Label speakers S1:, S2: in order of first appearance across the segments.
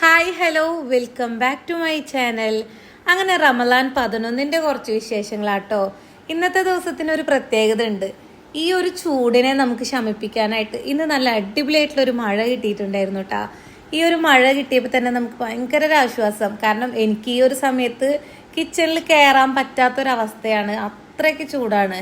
S1: Hi hello welcome back to my channel അങ്ങനെ റമലാൻ പതിനൊന്നിന്റെ കുറച്ച് വിശേഷങ്ങളാട്ടോ. ഇന്നത്തെ ദിവസത്തിന് ഒരു പ്രത്യേകത ഉണ്ട്. ഈ ഒരു ചൂടിനെ നമുക്ക് ശമിപ്പിക്കാനായിട്ട് ഇന്ന് നല്ല അടിപൊളിയായിട്ടുള്ളൊരു മഴ കിട്ടിയിട്ടുണ്ടായിരുന്നു കേട്ടാ ഈ ഒരു മഴ കിട്ടിയപ്പോൾ തന്നെ നമുക്ക് ഭയങ്കര ഒരു ആശ്വാസം. കാരണം എനിക്ക് ഈ ഒരു സമയത്ത് കിച്ചണിൽ കയറാൻ പറ്റാത്തൊരവസ്ഥയാണ്. അത്രയ്ക്ക് ചൂടാണ്.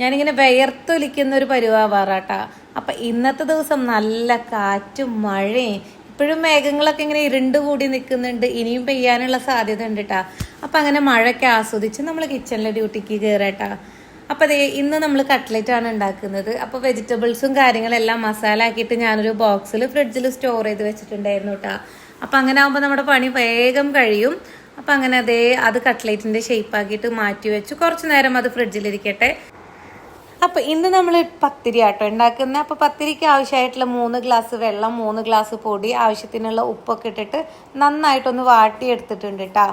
S1: ഞാനിങ്ങനെ വിയർത്തൊലിക്കുന്ന ഒരു പരിവാറാട്ടാ അപ്പം ഇന്നത്തെ ദിവസം നല്ല കാറ്റും മഴയും ഇപ്പോഴും മേഘങ്ങളൊക്കെ ഇങ്ങനെ ഇരുണ്ട് കൂടി നിൽക്കുന്നുണ്ട്. ഇനിയും പെയ്യാനുള്ള സാധ്യത ഉണ്ട് കേട്ടാ അപ്പം അങ്ങനെ മഴയൊക്കെ ആസ്വദിച്ച് നമ്മൾ കിച്ചണിലെ ഡ്യൂട്ടിക്ക് കയറേട്ടാ അപ്പോൾ അതെ ഇന്ന് നമ്മൾ കട്ട്ലറ്റ് ആണ് ഉണ്ടാക്കുന്നത്. അപ്പോൾ വെജിറ്റബിൾസും കാര്യങ്ങളെല്ലാം മസാല ആക്കിയിട്ട് ഞാനൊരു ബോക്സിൽ ഫ്രിഡ്ജിൽ സ്റ്റോർ ചെയ്ത് വെച്ചിട്ടുണ്ടായിരുന്നു കേട്ടാ അപ്പോൾ അങ്ങനെ ആകുമ്പോൾ നമ്മുടെ പണി വേഗം കഴിയും. അപ്പം അങ്ങനെ അതേ അത് കട്ട്ലേറ്റിന്റെ ഷേപ്പ് ആക്കിയിട്ട് മാറ്റി വെച്ച്. കുറച്ച് നേരം അത് ഫ്രിഡ്ജിലിരിക്കട്ടെ അപ്പൊ ഇന്ന് നമ്മൾ പത്തിരി ആട്ടോ ഉണ്ടാക്കുന്നത് അപ്പൊ പത്തിരിക്ക് ആവശ്യമായിട്ടുള്ള മൂന്ന് ഗ്ലാസ് വെള്ളം മൂന്ന് ഗ്ലാസ് പൊടി ആവശ്യത്തിനുള്ള ഉപ്പൊക്കെ ഇട്ടിട്ട് നന്നായിട്ടൊന്ന് വാട്ടി എടുത്തിട്ടുണ്ട് കേട്ടാ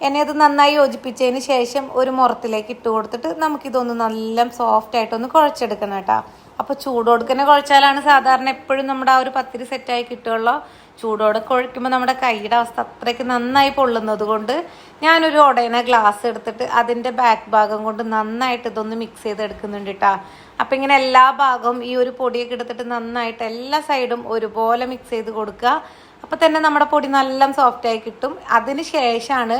S1: എന്നെ അത് നന്നായി യോജിപ്പിച്ചതിന് ശേഷം ഒരു മുറത്തിലേക്ക് ഇട്ട് കൊടുത്തിട്ട് നമുക്കിതൊന്ന് നല്ല സോഫ്റ്റ് ആയിട്ടൊന്ന് കുഴച്ചെടുക്കണം കേട്ടാ അപ്പൊ ചൂടോടെ തന്നെ കുഴച്ചാലാണ് സാധാരണ എപ്പോഴും നമ്മുടെ ആ ഒരു പത്തിരി സെറ്റായി കിട്ടുള്ളൂ ചൂടോടെ കുഴക്കുമ്പോൾ നമ്മുടെ കൈയുടെ അവസ്ഥ അത്രയ്ക്ക് നന്നായി പൊള്ളുന്നത് കൊണ്ട് ഞാനൊരു ഉടയന ഗ്ലാസ് എടുത്തിട്ട് അതിന്റെ ബാക്ക് ഭാഗം കൊണ്ട് നന്നായിട്ട് ഇതൊന്ന് മിക്സ് ചെയ്ത് എടുക്കുന്നുണ്ട് കേട്ടോ അപ്പം ഇങ്ങനെ എല്ലാ ഭാഗവും ഈ ഒരു പൊടിയൊക്കെ എടുത്തിട്ട് നന്നായിട്ട് എല്ലാ സൈഡും ഒരുപോലെ മിക്സ് ചെയ്ത് കൊടുക്കുക. അപ്പം തന്നെ നമ്മുടെ പൊടി നല്ല സോഫ്റ്റായി കിട്ടും. അതിന് ശേഷമാണ്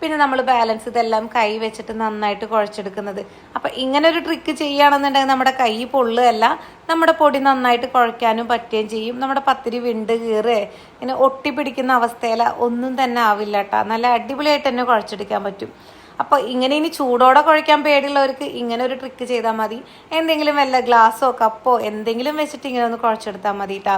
S1: പിന്നെ നമ്മൾ ബാലൻസ് ഇതെല്ലാം കൈ വെച്ചിട്ട് നന്നായിട്ട് കുഴച്ചെടുക്കുന്നത്. അപ്പം ഇങ്ങനെ ഒരു ട്രിക്ക് ചെയ്യുകയാണെന്നുണ്ടെങ്കിൽ നമ്മുടെ കൈ പൊള്ളുകയല്ല നമ്മുടെ പൊടി നന്നായിട്ട് കുഴയ്ക്കാനും പറ്റുകയും ചെയ്യും. നമ്മുടെ പത്തിരി വിണ്ട് കീറുക ഇങ്ങനെ ഒട്ടിപ്പിടിക്കുന്ന അവസ്ഥയിൽ ഒന്നും തന്നെ ആവില്ല കേട്ടോ. നല്ല അടിപൊളിയായിട്ട് തന്നെ കുഴച്ചെടുക്കാൻ പറ്റും. അപ്പോൾ ഇങ്ങനെ ഇനി ചൂടോടെ കുഴയ്ക്കാൻ പേടിയുള്ളവർക്ക് ഇങ്ങനെ ഒരു ട്രിക്ക് ചെയ്താൽ മതി. എന്തെങ്കിലും വല്ല ഗ്ലാസ്സോ കപ്പോ എന്തെങ്കിലും വെച്ചിട്ട് ഇങ്ങനെ ഒന്ന് കുഴച്ചെടുത്താൽ മതി കേട്ടോ.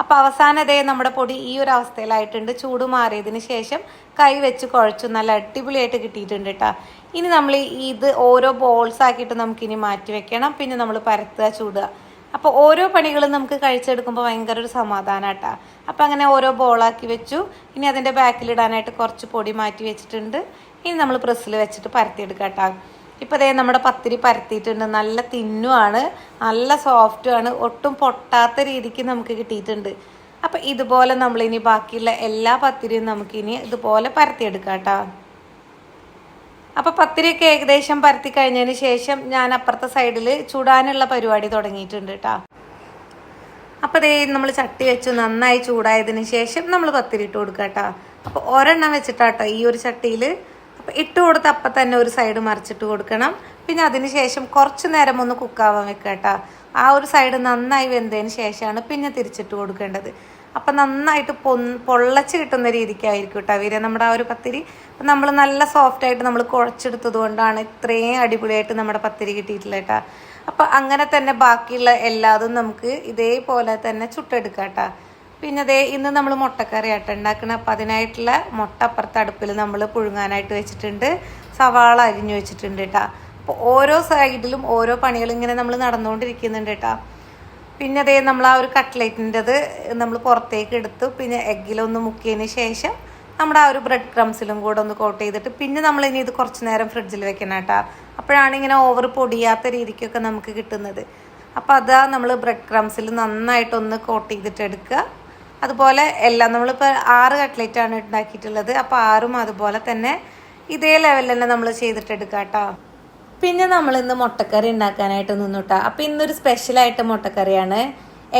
S1: അപ്പോൾ അവസാനതേ നമ്മുടെ പൊടി ഈ ഒരു അവസ്ഥയിലായിട്ടുണ്ട്. ചൂട് മാറിയതിന് ശേഷം കൈ വെച്ച് കുഴച്ചു. നല്ല അടിപൊളിയായിട്ട് കിട്ടിയിട്ടുണ്ട് കേട്ടോ ഇനി നമ്മൾ ഇത് ഓരോ ബോൾസ് ആക്കിയിട്ട് നമുക്കിനി മാറ്റി വെക്കണം. പിന്നെ നമ്മൾ പരത്തുക ചൂടുക. അപ്പോൾ ഓരോ പണികളും നമുക്ക് കഴിച്ചെടുക്കുമ്പോൾ ഭയങ്കര ഒരു സമാധാനം കേട്ടോ അപ്പോൾ അങ്ങനെ ഓരോ ബോളാക്കി വെച്ചു. ഇനി അതിന്റെ ബാക്കിലിടാനായിട്ട് കുറച്ച് പൊടി മാറ്റി വെച്ചിട്ടുണ്ട്. ഇനി നമ്മൾ പ്രസ്സിൽ വെച്ചിട്ട് പരത്തിയെടുക്കാം കേട്ടോ ഇപ്പോൾ അതേ നമ്മുടെ പത്തിരി പരത്തിയിട്ടുണ്ട്. നല്ല തിന്നുമാണ് നല്ല സോഫ്റ്റുമാണ് ഒട്ടും പൊട്ടാത്ത രീതിക്ക് നമുക്ക് കിട്ടിയിട്ടുണ്ട്. അപ്പോൾ ഇതുപോലെ നമ്മളിനി ബാക്കിയുള്ള എല്ലാ പത്തിരിയും നമുക്കിനി ഇതുപോലെ പരത്തിയെടുക്കാം കേട്ടോ. അപ്പോൾ പത്തിരിയൊക്കെ ഏകദേശം പരത്തി കഴിഞ്ഞതിന് ശേഷം ഞാൻ അപ്പുറത്തെ സൈഡിൽ ചൂടാനുള്ള പരിപാടി തുടങ്ങിയിട്ടുണ്ട് കേട്ടോ. അപ്പോൾ ദേ നമ്മൾ ചട്ടി വെച്ച്. നന്നായി ചൂടായതിന് ശേഷം നമ്മൾ പത്തിരി ഇട്ട് കൊടുക്കാം കേട്ടോ. അപ്പോൾ ഒരെണ്ണം വെച്ചിട്ടാട്ടോ ഈ ഒരു ചട്ടിയിൽ അപ്പോൾ ഇട്ട് കൊടുത്ത് അപ്പം തന്നെ ഒരു സൈഡ് മറിച്ചിട്ട് കൊടുക്കണം. പിന്നെ അതിന് ശേഷം കുറച്ച് നേരം ഒന്ന് കുക്കാവാൻ വെക്കുക ആ ഒരു സൈഡ് നന്നായി വെന്തതിന് ശേഷമാണ് പിന്നെ തിരിച്ചിട്ട് കൊടുക്കേണ്ടത്. അപ്പം നന്നായിട്ട് പൊ പൊള്ളച്ച് കിട്ടുന്ന രീതിക്കായിരിക്കും കേട്ടോ വീര നമ്മുടെ ആ ഒരു പത്തിരി അപ്പം നമ്മൾ നല്ല സോഫ്റ്റ് ആയിട്ട് നമ്മൾ കുഴച്ചെടുത്തത് കൊണ്ടാണ് ഇത്രയും അടിപൊളിയായിട്ട് നമ്മുടെ പത്തിരി കിട്ടിയിട്ടുള്ളത് കേട്ടോ. അപ്പം അങ്ങനെ തന്നെ ബാക്കിയുള്ള എല്ലാതും നമുക്ക് ഇതേപോലെ തന്നെ ചുട്ടെടുക്കാം കേട്ടോ. പിന്നെ അതേ ഇന്ന് നമ്മൾ മുട്ടക്കറി ആയിട്ട് ഉണ്ടാക്കണം. അപ്പം അതിനായിട്ടുള്ള മുട്ട അടുപ്പിൽ നമ്മൾ പുഴുങ്ങാനായിട്ട് വെച്ചിട്ടുണ്ട്. സവാള അരിഞ്ഞു വെച്ചിട്ടുണ്ട് കേട്ടോ അപ്പോൾ ഓരോ സൈഡിലും ഓരോ പണികൾ ഇങ്ങനെ നമ്മൾ നടന്നുകൊണ്ടിരിക്കുന്നുണ്ട് കേട്ടോ പിന്നെ അതേ നമ്മൾ ആ ഒരു കട്ട്ലേറ്റിന്റെത് നമ്മൾ പുറത്തേക്ക് എടുത്തു. പിന്നെ എഗ്ഗിലൊന്ന് മുക്കിയതിന് ശേഷം നമ്മുടെ ആ ഒരു ബ്രെഡ് ക്രംസിലും കൂടെ ഒന്ന് കോട്ട് ചെയ്തിട്ട് പിന്നെ നമ്മൾ ഇനി ഇത് കുറച്ച് നേരം ഫ്രിഡ്ജിൽ വെക്കണം കേട്ടോ അപ്പോഴാണ് ഇങ്ങനെ ഓവർ പൊടിയാത്ത രീതിക്കൊക്കെ നമുക്ക് കിട്ടുന്നത്. അപ്പോൾ അതാ നമ്മൾ ബ്രെഡ് ക്രംസിൽ നന്നായിട്ടൊന്ന് കോട്ട് ചെയ്തിട്ട് എടുക്കുക. അതുപോലെ എല്ലാം നമ്മളിപ്പോൾ ആറ് കട്ട്ലേറ്റാണ് ഉണ്ടാക്കിയിട്ടുള്ളത്. അപ്പോൾ ആറും അതുപോലെ തന്നെ ഇതേ ലെവലിൽ തന്നെ നമ്മൾ ചെയ്തിട്ട് എടുക്കുക കേട്ടോ പിന്നെ നമ്മൾ ഇന്ന് മുട്ടക്കറി ഉണ്ടാക്കാനായിട്ട് നിന്നുട്ടാ. അപ്പം ഇന്നൊരു സ്പെഷ്യലായിട്ട് മുട്ടക്കറിയാണ്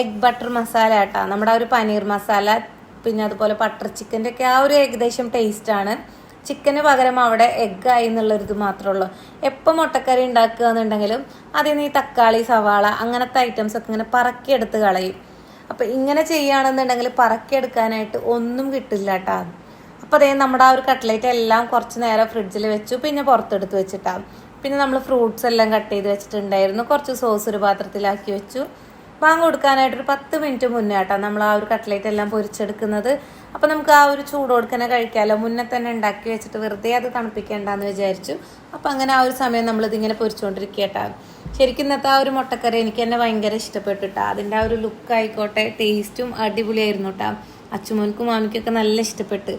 S1: എഗ് ബട്ടർ മസാല കേട്ടോ നമ്മുടെ ഒരു പനീർ മസാല പിന്നെ അതുപോലെ ബട്ടർ ചിക്കന്റെ ഒക്കെ ആ ഒരു ഏകദേശം ടേസ്റ്റാണ് ചിക്കന് പകരം അവിടെ എഗ് ആയി എന്നുള്ളൊരിത് മാത്രമേ ഉള്ളൂ. എപ്പോൾ മുട്ടക്കറി ഉണ്ടാക്കുക എന്നുണ്ടെങ്കിലും അതിൽ നിന്ന് ഈ തക്കാളി സവാള അങ്ങനത്തെ ഐറ്റംസ് ഒക്കെ ഇങ്ങനെ പറക്കിയെടുത്ത് കളയും. അപ്പം ഇങ്ങനെ ചെയ്യുകയാണെന്നുണ്ടെങ്കിൽ പറക്കിയെടുക്കാനായിട്ട് ഒന്നും കിട്ടില്ല കേട്ടാ അപ്പോൾ അതേ നമ്മുടെ ആ ഒരു കട്ട്ലേറ്റ് എല്ലാം കുറച്ച് നേരം ഫ്രിഡ്ജിൽ വെച്ചു പിന്നെ പുറത്തെടുത്ത് വെച്ചിട്ടാണ് പിന്നെ നമ്മൾ ഫ്രൂട്ട്സ് എല്ലാം കട്ട് ചെയ്ത് വെച്ചിട്ടുണ്ടായിരുന്നു. കുറച്ച് സോസ് ഒരു പാത്രത്തിലാക്കി വെച്ചു. വാങ്ങി കൊടുക്കാനായിട്ട് ഒരു പത്ത് മിനിറ്റ് മുന്നേ ആട്ടോ നമ്മൾ ആ ഒരു കട്ട്ലേറ്റ് എല്ലാം പൊരിച്ചെടുക്കുന്നത്. അപ്പോൾ നമുക്ക് ആ ഒരു ചൂട് കൊടുക്കനെ കഴിക്കാമല്ലോ മുന്നേ തന്നെ ഉണ്ടാക്കി വെച്ചിട്ട് വെറുതെ അത് തണുപ്പിക്കേണ്ടെന്ന് വിചാരിച്ചു. അപ്പോൾ അങ്ങനെ ആ ഒരു സമയം നമ്മളിതിങ്ങനെ പൊരിച്ചുകൊണ്ടിരിക്കട്ടോ ശരിക്കും ഇന്നത്തെ ആ ഒരു മുട്ടക്കറി എനിക്ക് തന്നെ ഭയങ്കര ഇഷ്ടപ്പെട്ടു കേട്ടോ അതിന്റെ ആ ഒരു ലുക്ക് ആയിക്കോട്ടെ ടേസ്റ്റും അടിപൊളിയായിരുന്നു കേട്ടോ അച്ചുമോൻക്കും മാമിക്കൊക്കെ നല്ല ഇഷ്ടപ്പെട്ട്.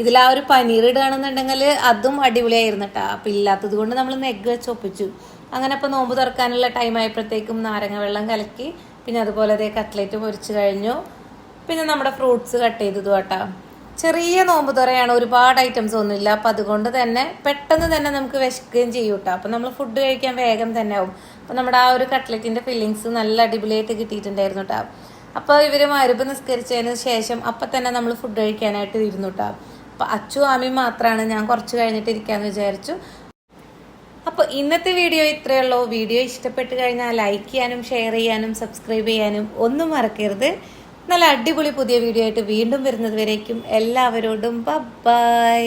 S1: ഇതിൽ ആ ഒരു പനീർ ഇടുകയാണെന്നുണ്ടെങ്കിൽ അതും അടിപൊളിയായിരുന്നു കേട്ടോ അപ്പം ഇല്ലാത്തത് കൊണ്ട് നമ്മൾ നെഗ് വെച്ച് ഒപ്പിച്ചു. അങ്ങനെ അപ്പോൾ നോമ്പ് തുറക്കാനുള്ള ടൈം ആയപ്പോഴത്തേക്കും നാരങ്ങ വെള്ളം കലക്കി പിന്നെ അതുപോലെ അതേ കട്ട്ലേറ്റ് പൊരിച്ച് കഴിഞ്ഞു. പിന്നെ നമ്മുടെ ഫ്രൂട്ട്സ് കട്ട് ചെയ്തത് കേട്ടോ ചെറിയ നോമ്പ് തുറയാണ് ഒരുപാട് ഐറ്റംസ് ഒന്നുമില്ല. അപ്പം അതുകൊണ്ട് തന്നെ പെട്ടെന്ന് തന്നെ നമുക്ക് വിശക്കുകയും ചെയ്യും കേട്ടോ. അപ്പം നമ്മൾ ഫുഡ് കഴിക്കാൻ വേഗം തന്നെ ആവും. അപ്പം നമ്മുടെ ആ ഒരു കട്ട്ലറ്റിന്റെ ഫില്ലിങ്സ് നല്ല അടിപൊളിയായിട്ട് കിട്ടിയിട്ടുണ്ടായിരുന്നു കേട്ടോ അപ്പോൾ ഇവർ മരുപ്പ് നിസ്കരിച്ചതിന് ശേഷം അപ്പം തന്നെ നമ്മൾ ഫുഡ് കഴിക്കാനായിട്ട് ഇരുന്നു കേട്ടോ അപ്പം അച്ചു ആമി മാത്രമാണ് ഞാൻ കുറച്ച് കഴിഞ്ഞിട്ട് ഇരിക്കാമെന്ന് വിചാരിച്ചു. അപ്പോൾ ഇന്നത്തെ വീഡിയോ ഇത്രയേ ഉള്ളൂ. വീഡിയോ ഇഷ്ടപ്പെട്ട് കഴിഞ്ഞാൽ ലൈക്ക് ചെയ്യാനും ഷെയർ ചെയ്യാനും സബ്സ്ക്രൈബ് ചെയ്യാനും ഒന്നും മറക്കരുത്. നല്ല അടിപൊളി പുതിയ വീഡിയോ ആയിട്ട് വീണ്ടും വരുന്നത് വരേക്കും എല്ലാവരോടും. ബൈ